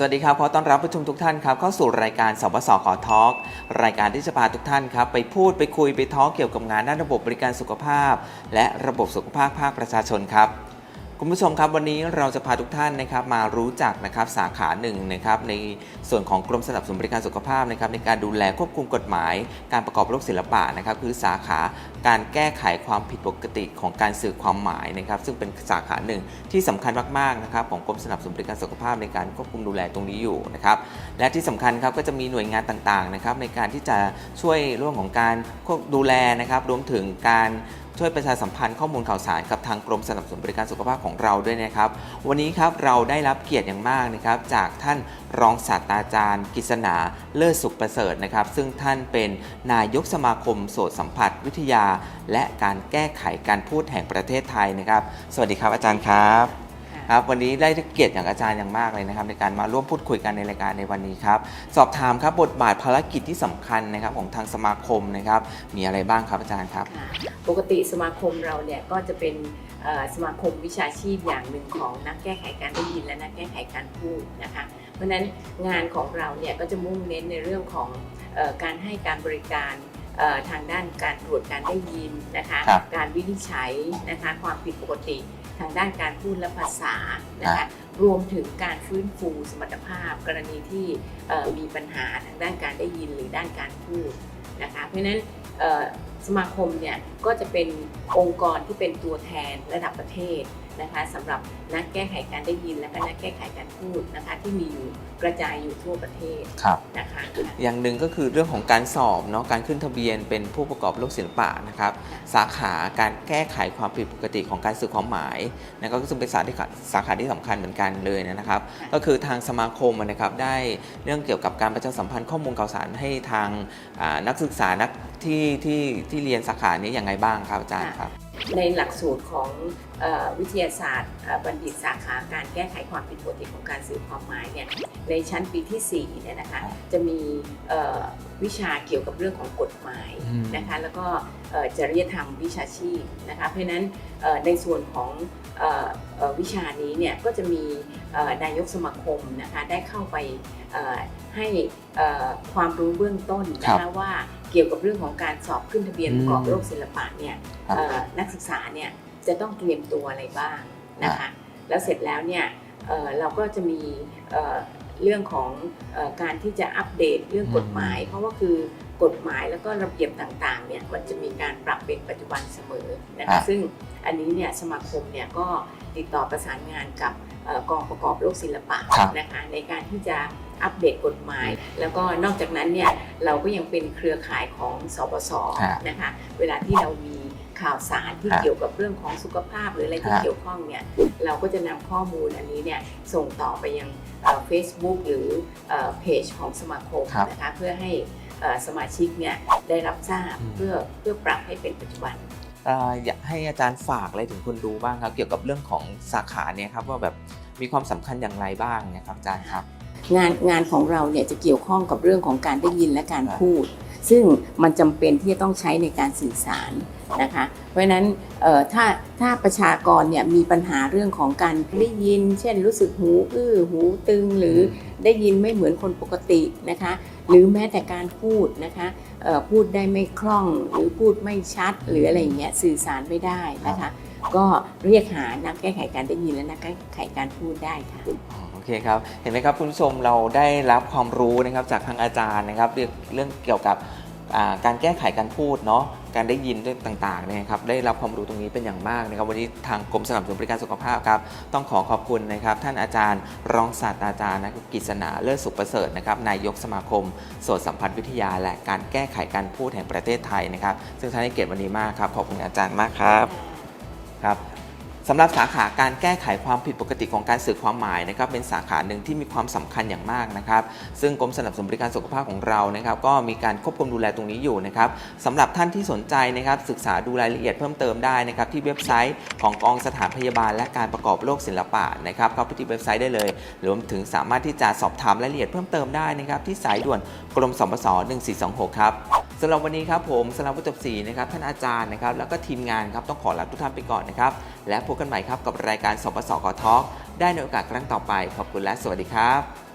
สวัสดีครับ ขอต้อนรับผู้ชมทุกท่านครับเข้าสู่รายการสบสขอทอล์กรายการที่จะพาทุกท่านครับไปพูดไปคุยไปทอล์กเกี่ยวกับงานด้านระบบบริการสุขภาพ และระบบสุขภาพภาคประชาชนครับ คุณผู้ชมครับวันนี้เราจะพาทุกท่านนะครับมารู้จักนะครับสาขาหนึ่งนะครับในส่วนของกรมสนับสนุนบริการสุขภาพนะครับในการดูแลควบคุมกฎหมาย การประกอบโรคศิลปะนะครับคือสาขาการแก้ไขความผิดปกติของการสื่อความหมายนะครับซึ่งเป็นสาขาหนึ่งที่สำคัญมากๆนะครับของกรมสนับสนุนบริการสุขภาพในการควบคุมดูแลตรงนี้อยู่นะครับและที่สำคัญครับก็จะมีหน่วยงานต่างๆนะครับในการที่จะช่วยเรื่องของการควบดูแลนะครับรวมถึงการ ช่วยประชาสัมพันธ์ข้อมูลข่าวสารกับทางกรมสนับสนุนบริการสุขภาพของเราด้วยนะครับ วันนี้ครับเราได้รับเกียรติอย่างมากนะครับจากท่านรองศาสตราจารย์กิษณาเลิศสุขประเสริฐนะครับ ซึ่งท่านเป็นนายกสมาคมโสตสัมผัสวิทยา และการแก้ไขการพูดแห่งประเทศไทยนะครับ สวัสดีครับอาจารย์ครับ ครับวันนี้ได้เกียรติอย่างอาจารย์อย่างมากเลยนะครับ ในการมาร่วมพูดคุยกันในรายการในวันนี้ครับ สอบถามครับบทบาทภารกิจที่สำคัญนะครับของทางสมาคมนะครับ มีอะไรบ้างครับอาจารย์ครับ ปกติสมาคมเราเนี่ยก็จะเป็นสมาคมวิชาชีพอย่างหนึ่งของนักแก้ไขการได้ยินและนักแก้ไขการพูดนะคะ เพราะฉะนั้นงานของเราเนี่ยก็จะมุ่งเน้นในเรื่องของการให้การบริการ ทางด้านการตรวจการได้ยินนะคะครับการวินิจฉัยนะคะความผิดปกติ ทางด้านการพูดและภาษานะครัคะบรวมถึงการฟื้นฟูสมรรถภาพ กรณีที่เอ่อมีปัญหาทางด้านการได้ยินหรือด้านการพูดนะคะเพราะฉะนั้นเอ่อสมาคมเนี่ยก็จะเป็นองค์กรที่เป็นตัวแทนระดับประเทศ นะคะสำหรับนักแก้ไขการได้ยินและก็นักแก้ไขการพูดนะคะ ที่มีอยู่กระจายอยู่ทั่วประเทศครับ นะคะอย่างหนึ่งก็คือเรื่องของการสอบเนาะการขึ้นทะเบียนเป็นผู้ประกอบโรคศิลปะนะครับ สาขาการแก้ไขความผิดปกติของการสื่อความหมายนะก็ซึ่งเป็นสาขาสาขาที่สำคัญเหมือนกันเลยนะครับ ก็คือทางสมาคมนะครับได้เรื่องเกี่ยวกับการประชาสัมพันธ์ข้อมูลข่าวสารให้ทางอ่านักศึกษานักที่ที่ที่เรียนสาขานี้อย่างไรบ้างครับอาจารย์ครับ ในหลักสูตรของเออวิทยาศาสตร์เอ่อบัณฑิตสาขาการแก้ไขความผิดปกติของการสื่อความหมายเนี่ยในชั้นปีที่4เนี่ยนะคะจะมีเอ่อวิชาเกี่ยวกับเรื่องของกฎหมายอืมนะคะแล้วก็เอ่อจริยธรรมวิชาชีพนะคะเพราะฉะนั้นเอ่อในส่วนของเอ่อเอ่อวิชานี้เนี่ยก็จะมีเอ่อ นายกสมาคมนะคะได้เข้าไปเอ่อให้เอ่อความรู้เบื้องต้นนะคะว่าเกี่ยวกับเรื่องของการสอบขึ้นทะเบียนประกอบโรคศิลปะเนี่ยครับเอ่อนักศึกษาเนี่ยจะต้องเตรียมตัวอะไรบ้างนะคะแล้วเสร็จแล้วเนี่ยเอ่อเราก็จะมีเอ่อเรื่องของเออการที่จะอัปเดตเรื่องกฎหมาย เพราะว่าคือ กฎหมายแล้วก็ระเบียบต่างๆเนี่ยมันจะมีการปรับเป็นปัจจุบันเสมอนะครัคะบซึ่งอันนี้เนี่ยสมาคมเนี่ยก็ติดต่อประสานงานกับเอ่อกองประกอบโรคศิลปะครับนะคะในการที่จะอัปเดตกฎหมาย แล้วก็นอกจากนั้นเนี่ยเราก็ยังเป็นเครือข่ายของสปสครับนะคะเวลาที่เรามีข่าวสารที่ครับเกี่ยวกับเรื่องของสุขภาพหรืออะไรที่ครับเกี่ยวข้องเนี่ยเราก็จะนำข้อมูลอันนี้เนี่ยส่งต่อไปยังเฟซบุ๊กหรือเพจของสมาคมครับนะคะเพื่อให้เอ่อ สมาชิกเนี่ยได้รับทราบอืมเพื่อเพื่อปรับให้เป็นปัจจุบันอ่าอยากให้อาจารย์ฝากอะไรถึงคนดูบ้างครับ เกี่ยวกับเรื่องของสาขาเนี่ยครับว่าแบบมีความสำคัญอย่างไรบ้างเนะครับอาจารย์ครับ งานงานของเราเนี่ยจะเกี่ยวข้องกับเรื่องของการได้ยินและการครับพูด ซึ่งมันจำเป็นที่จะต้องใช้ในการสื่อสาร นะคะ เพราะฉะนั้นเอ่อถ้าถ้าประชากรเนี่ยมีปัญหาเรื่องของการได้ยิน เช่น รู้สึกหูอื้อหูตึงหรือได้ยินไม่เหมือนคนปกตินะคะ หรือแม้แต่การพูดนะคะเอ่อพูดได้ไม่คล่องหรือพูดไม่ชัด หรืออะไรอย่างเงี้ยสื่อสารไม่ได้นะคะ ก็เรียกหานักแก้ไขการได้ยินและนักแก้ไขการพูดได้ค่ะอ๋อโอเคครับเห็นไหมครับคุณผู้ชมเราได้รับความรู้นะครับจากทางอาจารย์นะครับเรื่องเรื่องเกี่ยวกับอ่า การแก้ไขการพูดเนาะการได้ยินเรื่องต่างๆเนี่ยครับได้รับความรู้ตรงนี้เป็นอย่างมากนะครับวันนี้ทางกรมสนับสนุนบริการสุขภาพครับต้องขอขอบคุณนะครับท่านอาจารย์รองศาสตราจารย์นะครับกฤษณาเลิศสุขประเสริฐนะครับนายกสมาคมโสตสัมพันธ์วิทยา และการแก้ไขการพูดแห่งประเทศไทยนะครับซึ่งท่านให้เกียรติวันนี้มากครับขอบคุณอาจารย์มากครับครับ สำหรับสาขาการแก้ไขความผิดปกติของการสื่อความหมายนะครับเป็นสาขาหนึ่งที่มีความสำคัญอย่างมากนะครับซึ่งกรมสนับสนุนบริการสุขภาพของเรานะครับก็มีการควบคุมดูแลตรงนี้อยู่นะครับสำหรับท่านที่สนใจนะครับศึกษาดูรายละเอียดเพิ่มเติมได้นะครับที่เว็บไซต์ของกองสถานพยาบาล และการประกอบโรคศิลปะนะครับเข้าไปที่เว็บไซต์ได้เลยรวมถึงสามารถที่จะสอบถามรายละเอียดเพิ่มเติมได้นะครับที่สายด่วนกรมสปส1426 ครับ สำหรับวันนี้ครับผมสลาวุฒิศรีนะครับท่านอาจารย์นะครับแล้วก็ทีมงานครับต้องขอลาทุกท่านไปก่อนนะครับและพบกันใหม่ครับกับรายการสปสกทอได้ในโอกาสครั้งต่อไป ขอบคุณและสวัสดีครับ